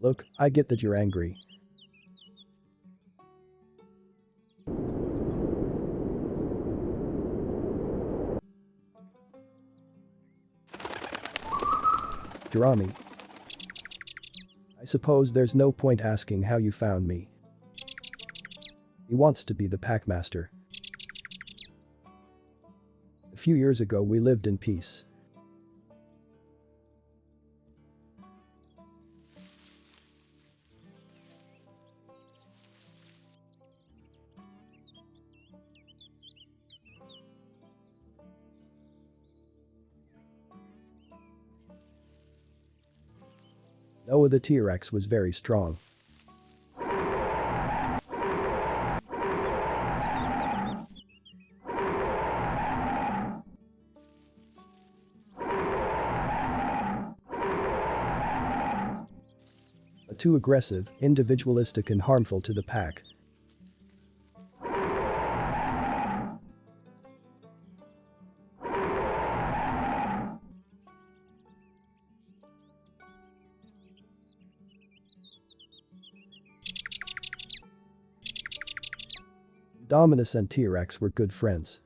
Look, I get that you're angry. Jerami. I suppose there's no point asking how you found me. He wants to be the packmaster. A few years ago we lived in peace. Noah the T-Rex was very strong. Too aggressive, individualistic and harmful to the pack. Dominus and T-Rex were good friends.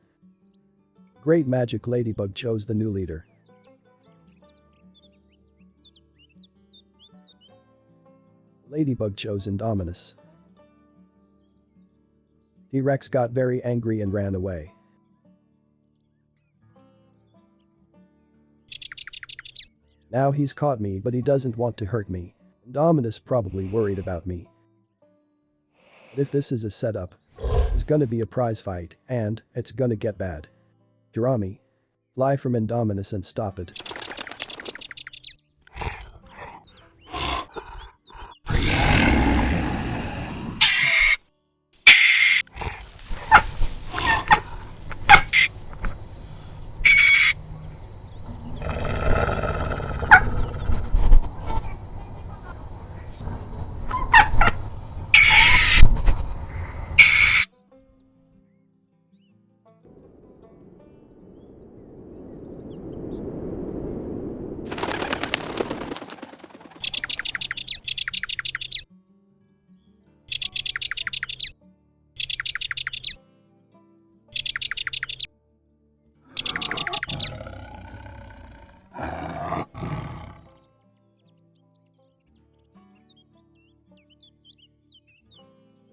Great Magic Ladybug chose the new leader. Ladybug chose Indominus. T-Rex got very angry and ran away. Now he's caught me but he doesn't want to hurt me. Indominus probably worried about me. But if this is a setup, there's gonna be a prize fight, and it's gonna get bad. Jerami. Fly from Indominus and stop it.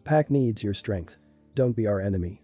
Pack needs your strength. Don't be our enemy.